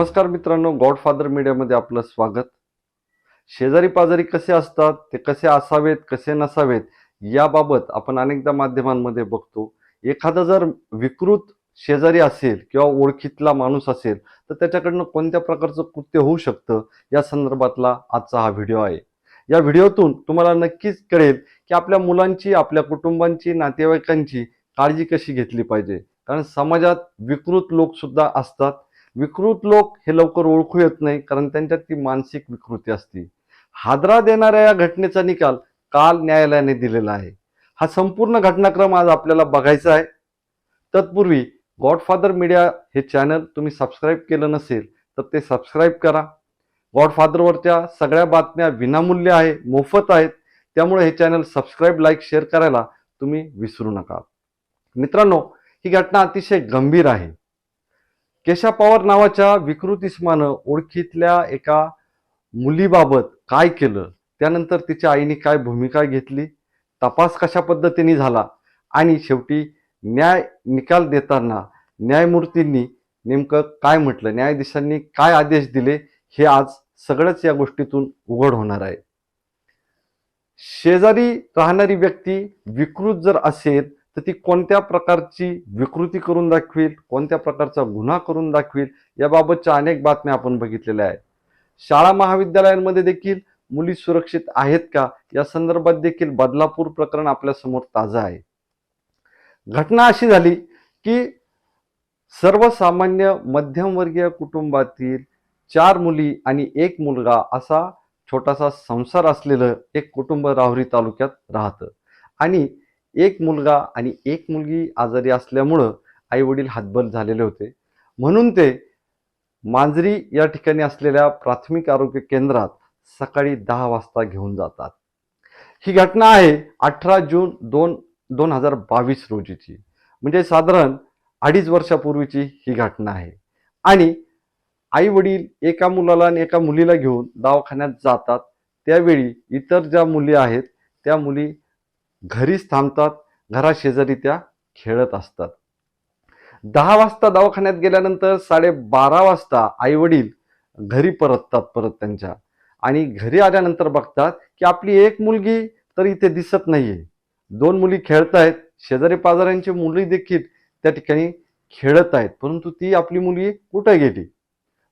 नमस्कार मित्रांनो गॉडफादर मीडियामध्ये आपलं स्वागत. शेजारी पाजारी कसे असतात ते कसे असावेत कसे नसावेत याबाबत आपण अनेकदा माध्यमांमध्ये बघतो. एखादा जर विकृत शेजारी असेल किंवा ओळखीतला माणूस असेल तर त्याच्याकडनं कोणत्या प्रकारचं कृत्य होऊ शकतं या संदर्भातला आजचा हा व्हिडिओ आहे. या व्हिडिओतून तुम्हाला नक्कीच कळेल की आपल्या मुलांची आपल्या कुटुंबांची नातेवाईकांची काळजी कशी घेतली पाहिजे. कारण समाजात विकृत लोकसुद्धा असतात. विकृत लोक हे लवकर ओळखू येत नाही कारण त्यांच्यात ती मानसिक विकृती असते. हादरा देणाऱ्या या घटनेचा निकाल काल न्यायालयाने दिलेला आहे. हा संपूर्ण घटनाक्रम आज आपल्याला बघायचा आहे. तत्पूर्वी गॉडफादर मीडिया हे चॅनल तुम्ही सबस्क्राईब केलं नसेल तर ते सबस्क्राईब करा. गॉडफादरवरच्या सगळ्या बातम्या विनामूल्य आहे मोफत आहेत. त्यामुळे हे चॅनल सबस्क्राईब लाईक शेअर करायला तुम्ही विसरू नका. मित्रांनो ही घटना अतिशय गंभीर आहे. केशा पवार नावाच्या विकृतिस्मानं ओळखीतल्या एका मुलीबाबत काय केलं? त्यानंतर तिच्या आईने काय भूमिका घेतली? तपास कशा पद्धतीने झाला? आणि शेवटी न्याय निकाल देताना न्यायमूर्तींनी नेमकं काय म्हटलं? न्यायाधीशांनी काय आदेश दिले? हे आज सगळंच या गोष्टीतून उघड होणार आहे. शेजारी राहणारी व्यक्ती विकृत जर असेल तर ती कोणत्या प्रकारची विकृती करून दाखवेल कोणत्या प्रकारचा गुन्हा करून दाखवेल याबाबतच्या अनेक बातम्या आपण बघितलेल्या आहेत. शाळा महाविद्यालयांमध्ये देखील मुली सुरक्षित आहेत का? या संदर्भात देखील बदलापूर प्रकरण आपल्यासमोर ताजं आहे. घटना अशी झाली की सर्वसामान्य मध्यमवर्गीय कुटुंबातील चार मुली आणि एक मुलगा असा छोटासा संसार असलेलं एक कुटुंब राहुरी तालुक्यात राहतं. आणि एक मुलगा आणि एक मुलगी आजारी असल्यामुळं आईवडील हातबल झालेले होते. म्हणून ते मांजरी या ठिकाणी असलेल्या प्राथमिक आरोग्य केंद्रात सकाळी दहा वाजता घेऊन जातात. ही घटना आहे अठरा जून दोन दोन हजार बावीस रोजीची. म्हणजे साधारण अडीच वर्षापूर्वीची ही घटना आहे. आणि आई वडील एका मुलाला आणि एका मुलीला घेऊन दवाखान्यात जातात. त्यावेळी इतर ज्या मुली आहेत त्या मुली घरीच थांबतात घराशेजारी त्या खेळत असतात. दहा वाजता दवाखान्यात गेल्यानंतर साडेबारा वाजता आई वडील घरी परततात परत त्यांच्या. आणि घरी आल्यानंतर बघतात की आपली एक मुलगी तर इथे दिसत नाहीये. दोन मुली खेळत आहेत शेजारी पाजाऱ्यांची मुली देखील त्या ठिकाणी खेळत आहेत परंतु ती आपली मुलगी कुठे गेली?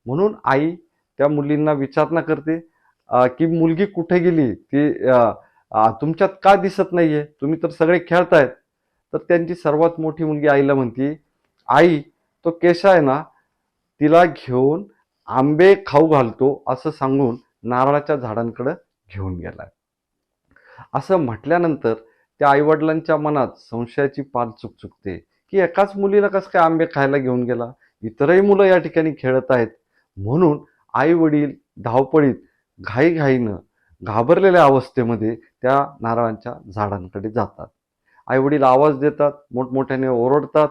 म्हणून आई त्या मुलींना विचारणा करते की मुलगी कुठे गेली? ती तुमच्यात का दिसत नाहीये? तुम्ही तर सगळे खेळतायत. तर त्यांची सर्वात मोठी मुलगी आईला म्हणते आई तो केशा आहे ना तिला घेऊन आंबे खाऊ घालतो असं सांगून नारळाच्या झाडांकडं घेऊन गेलाय. असं म्हटल्यानंतर त्या आईवडिलांच्या मनात संशयाची पाल चुकचुकते की एकाच मुलीला कसं काय आंबे खायला घेऊन गेला? इतरही मुलं या ठिकाणी खेळत आहेत. म्हणून आई वडील धावपळीत घाईघाईनं घाबरलेल्या अवस्थेमध्ये त्या नारळांच्या झाडांकडे जातात. आईवडील आवाज देतात मोठमोठ्याने ओरडतात.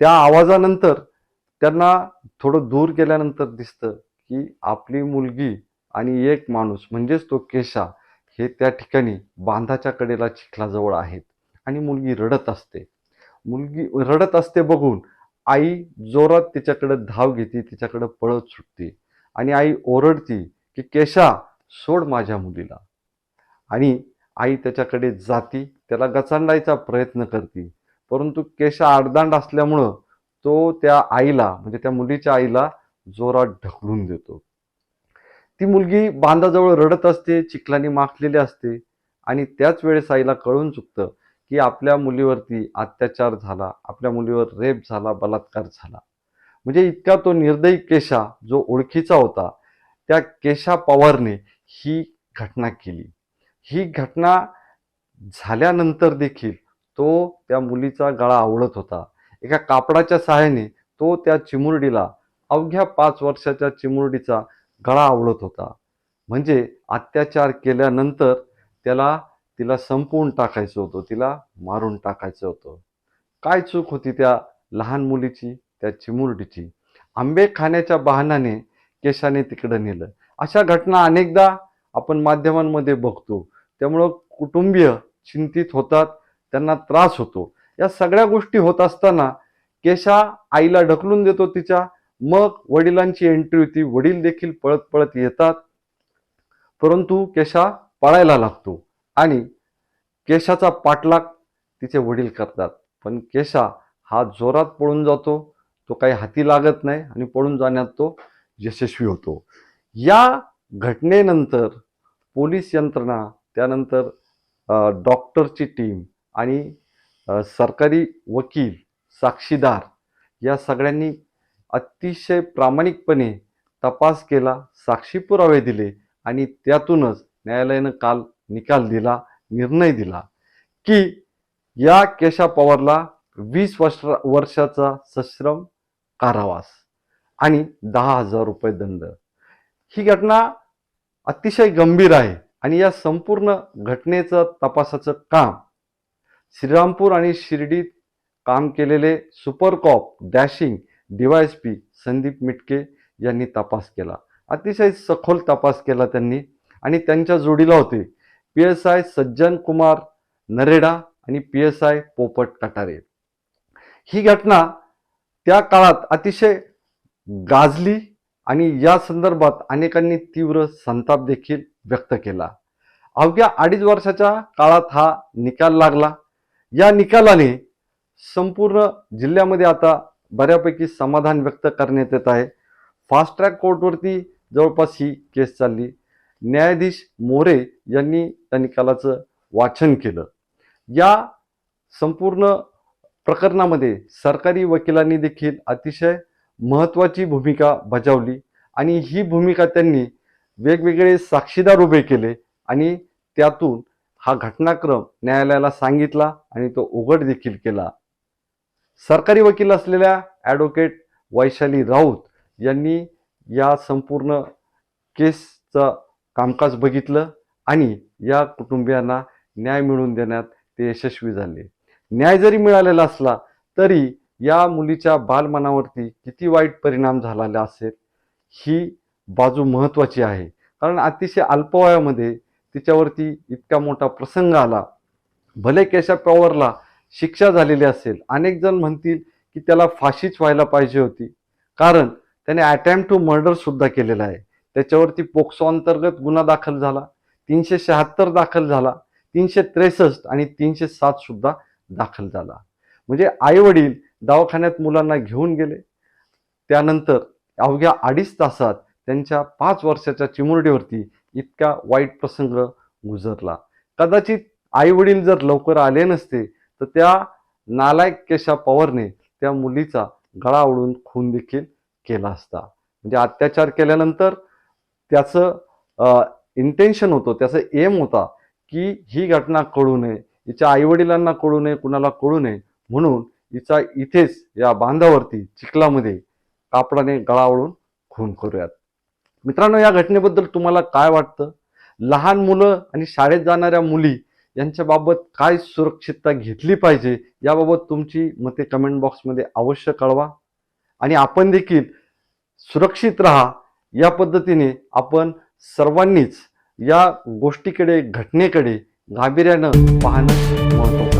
त्या आवाजानंतर त्यांना थोडं दूर गेल्यानंतर दिसतं की आपली मुलगी आणि एक माणूस म्हणजेच तो केशा हे त्या ठिकाणी बांधाच्या कडेला चिखलाजवळ आहेत आणि मुलगी रडत असते. मुलगी रडत असते बघून आई जोरात तिच्याकडे धाव घेते तिच्याकडे पळत सुटते आणि आई ओरडती की केशा सोड माझ्या मुलीला. आणि आई त्याच्याकडे जाती त्याला गचांडायचा प्रयत्न करते. परंतु केशा आडदांड असल्यामुळं तो त्या आईला म्हणजे त्या मुलीच्या आईला जोरात ढकलून देतो. ती मुलगी बांधाजवळ रडत असते चिखलानी माखलेली असते. आणि त्याच वेळेस आईला कळून चुकतं की आपल्या मुलीवरती अत्याचार झाला आपल्या मुलीवर रेप झाला बलात्कार झाला. म्हणजे इतका तो निर्दयी केशा जो ओळखीचा होता त्या केशा पवारने ही घटना केली. ही घटना झाल्यानंतर देखील तो त्या मुलीचा गळा आवडत होता. एका कापडाच्या सहाय्याने तो त्या चिमुरडीला अवघ्या पाच वर्षाच्या चिमुरडीचा गळा आवडत होता. म्हणजे अत्याचार केल्यानंतर त्याला तिला संपवून टाकायचं होतं तिला मारून टाकायचं होतं. काय चूक होती त्या लहान मुलीची त्या चिमुरडीची? आंबे खाण्याच्या बहाण्याने केशाने तिकडं नेलं. अशा घटना अनेकदा आपण माध्यमांमध्ये बघतो. त्यामुळं कुटुंबीय चिंतित होतात त्यांना त्रास होतो. या सगळ्या गोष्टी होत असताना केशा आईला ढकलून देतो तिच्या मग वडिलांची एंट्री होती. वडील देखील पळत पळत येतात. परंतु केशा पळायला लागतो आणि केशाचा पाठलाग तिचे वडील करतात. पण केशा हा जोरात पळून जातो. तो काही हाती लागत नाही आणि पळून जाण्यात तो यशस्वी होतो. या घटनेनंतर पोलीस यंत्रणा त्यानंतर डॉक्टरची टीम आणि सरकारी वकील साक्षीदार या सगळ्यांनी अतिशय प्रामाणिकपणे तपास केला साक्षी पुरावे दिले आणि त्यातूनच न्यायालयानं काल निकाल दिला निर्णय दिला की या केशा पवारला वीस वर्ष वर्षाचा सश्रम कारावास आणि दहा हजार रुपये दंड. ही घटना अतिशय गंभीर आहे आणि या संपूर्ण घटनेचं तपासाचं काम श्रीरामपूर आणि शिर्डीत काम केलेले super cop dashing DYSP Sandeep Mitke यांनी तपास केला. अतिशय सखोल तपास केला त्यांनी आणि त्यांच्या जोडीला होते P S I Sajjan Kumar Nareda आणि पी एस आय पोपट कटारे. ही घटना त्या काळात अतिशय गाजली आणि या संदर्भात अनेकांनी तीव्र संताप देखील व्यक्त केला. अवघ्या अडीच वर्षाच्या काळात हा निकाल लागला. या निकालाने संपूर्ण जिल्ह्यामध्ये आता बऱ्यापैकी समाधान व्यक्त करण्यात येत आहे. फास्ट ट्रॅक कोर्टवरती जवळपास ही केस चालली. न्यायाधीश मोरे यांनी त्या निकालाचं वाचन केलं. या संपूर्ण प्रकरणामध्ये सरकारी वकिलांनी देखील अतिशय महत्त्वाची भूमिका बजावली आणि ही भूमिका त्यांनी वेगवेगळे साक्षीदार उभे केले आणि त्यातून हा घटनाक्रम न्यायालयाला सांगितला आणि तो उघड देखील केला. सरकारी वकील असलेल्या ॲडव्होकेट वैशाली राऊत यांनी या संपूर्ण केसचं कामकाज बघितलं आणि या कुटुंबियांना न्याय मिळवून देण्यात ते यशस्वी झाले. न्याय जरी मिळालेला असला तरी या मुलीच्या बालमनावरती किती वाईट परिणाम झालेला असेल ही बाजू महत्त्वाची आहे. कारण अतिशय अल्प वयामध्ये तिच्यावरती इतका मोठा प्रसंग आला. भले केशव पॉवरला शिक्षा झालेली असेल अनेक जण म्हणतील की त्याला फाशीच व्हायला पाहिजे होती. कारण त्याने अटेम्प्ट टू मर्डर सुद्धा केलेला आहे. त्याच्यावरती पोक्सो अंतर्गत गुन्हा दाखल झाला तीनशे शहात्तर दाखल झाला तीनशे त्रेसष्ट आणि तीनशे सात सुद्धा दाखल झाला. म्हणजे आई वडील दवाखान्यात मुलांना घेऊन गेले. त्यानंतर अवघ्या अडीच तासात त्यांच्या पाच वर्षाच्या चिमुरडीवरती इतका वाईट प्रसंग गुजरला. कदाचित आई वडील जर लवकर आले नसते तर त्या नालायक केशा पवारने त्या मुलीचा गळा ओढून खून देखील केला असता. म्हणजे अत्याचार केल्यानंतर त्याचं इंटेन्शन होतं त्याचं एम होता की ही घटना कळू नये हिच्या आईवडिलांना कळू नये कुणाला कळू नये म्हणून हिचा इथेच या बांधावरती चिखलामध्ये कापडाने गळावळून खून करूयात. मित्रांनो या घटनेबद्दल तुम्हाला काय वाटतं? लहान मुलं आणि शाळेत जाणाऱ्या मुली यांच्याबाबत काय सुरक्षितता घेतली पाहिजे? याबाबत तुमची मते कमेंट बॉक्समध्ये अवश्य कळवा. आणि आपण देखील सुरक्षित राहा. या पद्धतीने आपण सर्वांनीच या गोष्टीकडे घटनेकडे गांभीर्यानं पाहणं महत्त्वाचं